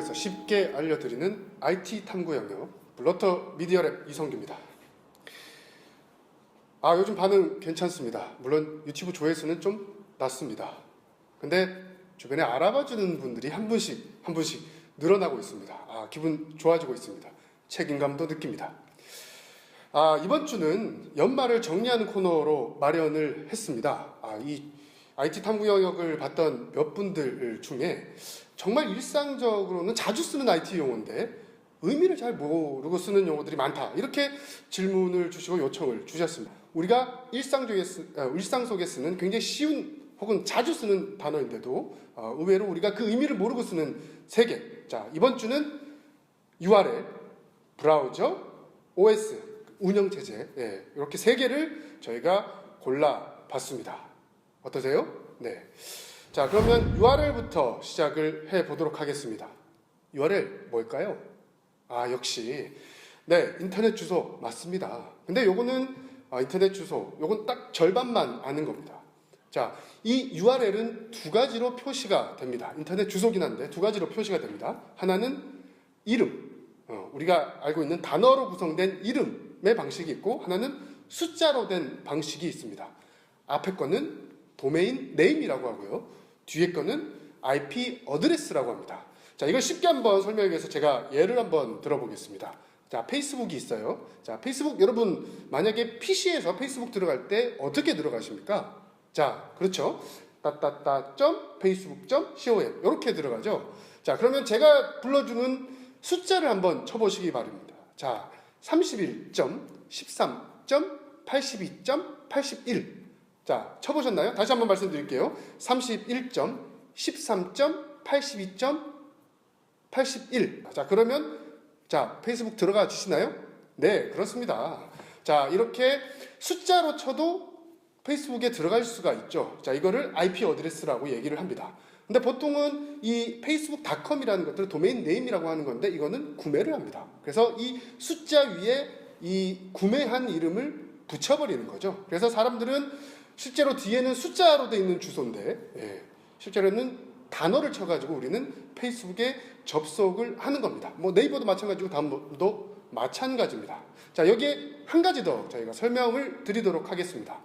유튜브에서 쉽게 알려드리는 IT 탐구 영역 블러터 미디어랩 이성규입니다. 아 요즘 반응 괜찮습니다. 물론 유튜브 조회수는 좀 낮습니다. 근데 주변에 알아봐주는 분들이 한 분씩 한 분씩 늘어나고 있습니다. 아 기분 좋아지고 있습니다. 책임감도 느낍니다. 아 이번 주는 연말을 정리하는 코너로 마련을 했습니다. 아이 IT 탐구 영역을 봤던 몇 분들 중에 정말 일상적으로는 자주 쓰는 IT 용어인데 의미를 잘 모르고 쓰는 용어들이 많다. 이렇게 질문을 주시고 요청을 주셨습니다. 우리가 일상 속에, 쓰, 아, 일상 속에 쓰는 굉장히 쉬운 혹은 자주 쓰는 단어인데도 어, 의외로 우리가 그 의미를 모르고 쓰는 세 개. 자, 이번 주는 URL, 브라우저, OS, 운영 체제. 예, 이렇게 세 개를 저희가 골라 봤습니다. 어떠세요? 네. 자, 그러면 URL부터 시작을 해 보도록 하겠습니다. URL 뭘까요? 아, 역시. 네, 인터넷 주소 맞습니다. 근데 요거는 아, 인터넷 주소, 요건 딱 절반만 아는 겁니다. 자, 이 URL은 두 가지로 표시가 됩니다. 인터넷 주소긴 한데 두 가지로 표시가 됩니다. 하나는 이름, 어, 우리가 알고 있는 단어로 구성된 이름의 방식이 있고 하나는 숫자로 된 방식이 있습니다. 앞에 거는 도메인 네임이라고 하고요. 뒤에 거는 IP 어드레스라고 합니다. 자, 이걸 쉽게 한번 설명하기 위해서 제가 예를 한번 들어보겠습니다. 자, 페이스북이 있어요. 자, 페이스북 여러분 만약에 PC에서 페이스북 들어갈 때 어떻게 들어가십니까? 자, 그렇죠. 따따따 점 페이스북 점 com 이렇게 들어가죠. 자, 그러면 제가 불러주는 숫자를 한번 쳐보시기 바랍니다. 자, 31 점, 13점, 82점, 81. 자, 쳐보셨나요? 다시 한번 말씀드릴게요. 31점, 13점, 82점, 81. 자, 그러면 자, 페이스북 들어가 주시나요? 네, 그렇습니다. 자, 이렇게 숫자로 쳐도 페이스북에 들어갈 수가 있죠. 자, 이거를 IP 어드레스라고 얘기를 합니다. 근데 보통은 이 페이스북닷컴이라는 것들을 도메인 네임이라고 하는 건데 이거는 구매를 합니다. 그래서 이 숫자 위에 이 구매한 이름을 붙여버리는 거죠. 그래서 사람들은 실제로 뒤에는 숫자로 되어 있는 주소인데 예, 실제로는 단어를 쳐가지고 우리는 페이스북에 접속을 하는 겁니다. 뭐 네이버도 마찬가지고 다음도 마찬가지입니다. 자 여기에 한 가지 더 저희가 설명을 드리도록 하겠습니다.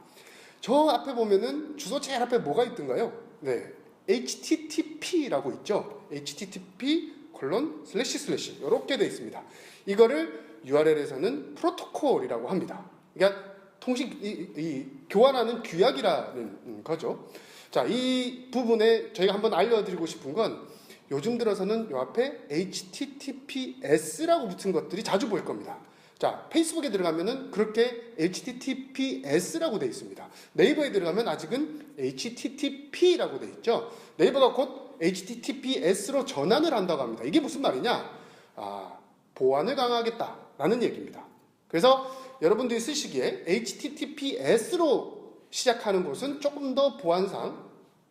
저 앞에 보면은 주소 제일 앞에 뭐가 있던가요? 네, HTTP라고 있죠. HTTP 콜론 슬래시 슬래시 이렇게 돼 있습니다. 이거를 URL에서는 프로토콜이라고 합니다. 그러니까 통신 이, 이 교환하는 규약이라는 거죠. 자, 이 부분에 저희가 한번 알려드리고 싶은 건 요즘 들어서는 요 앞에 HTTPS라고 붙은 것들이 자주 보일 겁니다. 자, 페이스북에 들어가면은 그렇게 HTTPS라고 돼 있습니다. 네이버에 들어가면 아직은 HTTP라고 돼 있죠. 네이버가 곧 HTTPS로 전환을 한다고 합니다. 이게 무슨 말이냐? 아, 보안을 강화하겠다라는 얘기입니다. 그래서 여러분들이 쓰시기에 HTTPS로 시작하는 곳은 조금 더 보안상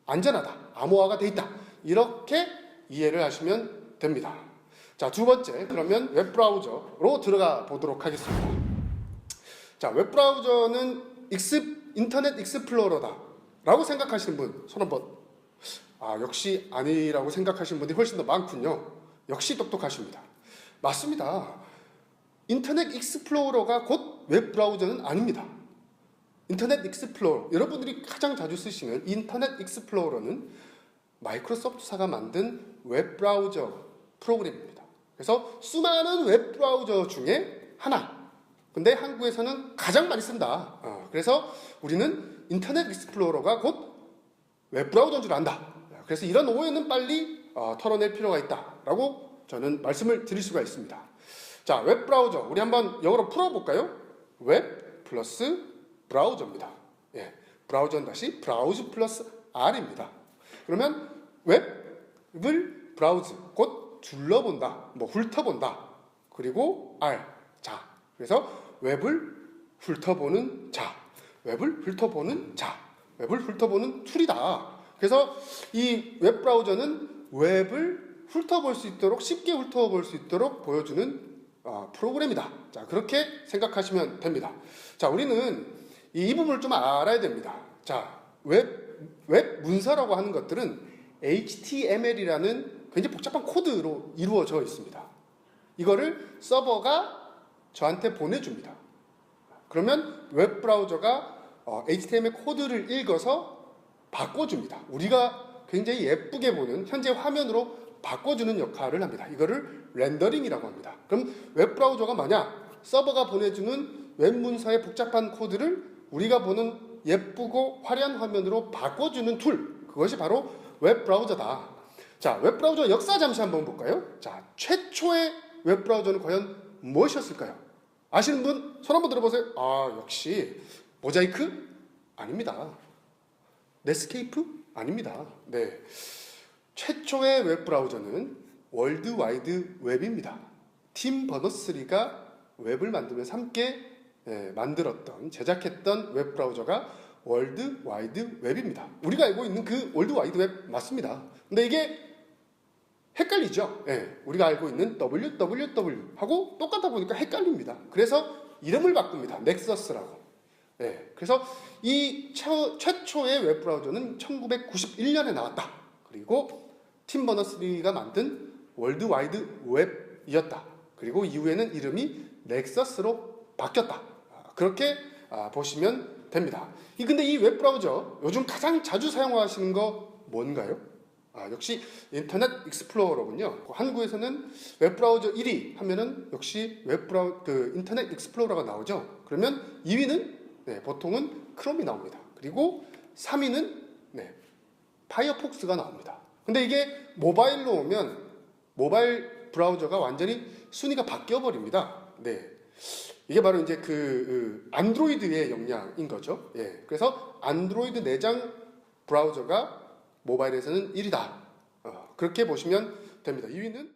안전하다, 암호화가 돼 있다. 이렇게 이해를 하시면 됩니다. 자, 두 번째, 그러면 웹브라우저로 들어가 보도록 하겠습니다. 자, 웹브라우저는 익스, 인터넷 익스플로러다. 라고 생각하시는 분, 손 한번. 아, 역시 아니라고 생각하시는 분이 훨씬 더 많군요. 역시 똑똑하십니다. 맞습니다. 인터넷 익스플로러가 곧 웹 브라우저는 아닙니다. 인터넷 익스플로러, 여러분들이 가장 자주 쓰시는 인터넷 익스플로러는 마이크로소프트사가 만든 웹 브라우저 프로그램입니다. 그래서 수많은 웹 브라우저 중에 하나. 근데 한국에서는 가장 많이 쓴다. 어, 그래서 우리는 인터넷 익스플로러가 곧 웹 브라우저인 줄 안다. 그래서 이런 오해는 빨리 어, 털어낼 필요가 있다라고 저는 말씀을 드릴 수가 있습니다. 자, 웹 브라우저 우리 한번 영어로 풀어볼까요? 웹 플러스 브라우저입니다. 예, 브라우저는 다시 브라우즈 플러스 R입니다. 그러면 웹을 브라우즈 곧 둘러본다, 뭐 훑어본다. 그리고 R 자. 그래서 웹을 훑어보는 자, 웹을 훑어보는 자, 웹을 훑어보는 툴이다. 그래서 이 웹 브라우저는 웹을 훑어볼 수 있도록 쉽게 훑어볼 수 있도록 보여주는 어, 프로그램이다. 자 그렇게 생각하시면 됩니다. 자 우리는 이, 이 부분을 좀 알아야 됩니다. 자 웹 웹 문서라고 하는 것들은 HTML이라는 굉장히 복잡한 코드로 이루어져 있습니다. 이거를 서버가 저한테 보내줍니다. 그러면 웹 브라우저가 어, HTML 코드를 읽어서 바꿔줍니다. 우리가 굉장히 예쁘게 보는 현재 화면으로 바꿔주는 역할을 합니다. 이거를 렌더링이라고 합니다. 그럼 웹 브라우저가 만약 서버가 보내주는 웹 문서의 복잡한 코드를 우리가 보는 예쁘고 화려한 화면으로 바꿔주는 툴 그것이 바로 웹 브라우저다. 자, 웹 브라우저 역사 잠시 한번 볼까요? 자, 최초의 웹 브라우저는 과연 무엇이었을까요? 아시는 분 손 한번 들어보세요. 아, 역시 모자이크 아닙니다. 넷스케이프 아닙니다. 네. 최초의 웹 브라우저는 월드 와이드 웹입니다. 팀 버너스리가 웹을 만들면서 함께 예, 만들었던 제작했던 웹 브라우저가 월드 와이드 웹입니다. 우리가 알고 있는 그 월드 와이드 웹 맞습니다. 근데 이게 헷갈리죠. 예, 우리가 알고 있는 www하고 똑같다 보니까 헷갈립니다. 그래서 이름을 바꿉니다. 넥서스라고. 예, 그래서 이 최, 최초의 웹 브라우저는 1991년에 나왔다. 그리고 팀 버너스리가 만든 월드 와이드 웹이었다. 그리고 이후에는 이름이 넥서스로 바뀌었다. 아, 그렇게 아, 보시면 됩니다. 이 근데 이 웹 브라우저 요즘 가장 자주 사용하시는 거 뭔가요? 아, 역시 인터넷 익스플로러군요. 한국에서는 웹 브라우저 1위 하면은 역시 웹 브라우 그 인터넷 익스플로러가 나오죠. 그러면 2위는 네, 보통은 크롬이 나옵니다. 그리고 3위는 네, 파이어폭스가 나옵니다. 근데 이게 모바일로 오면 모바일 브라우저가 완전히 순위가 바뀌어 버립니다. 네. 이게 바로 이제 그, 그 안드로이드의 역량인 거죠. 예. 그래서 안드로이드 내장 브라우저가 모바일에서는 1위다. 어, 그렇게 보시면 됩니다. 2위는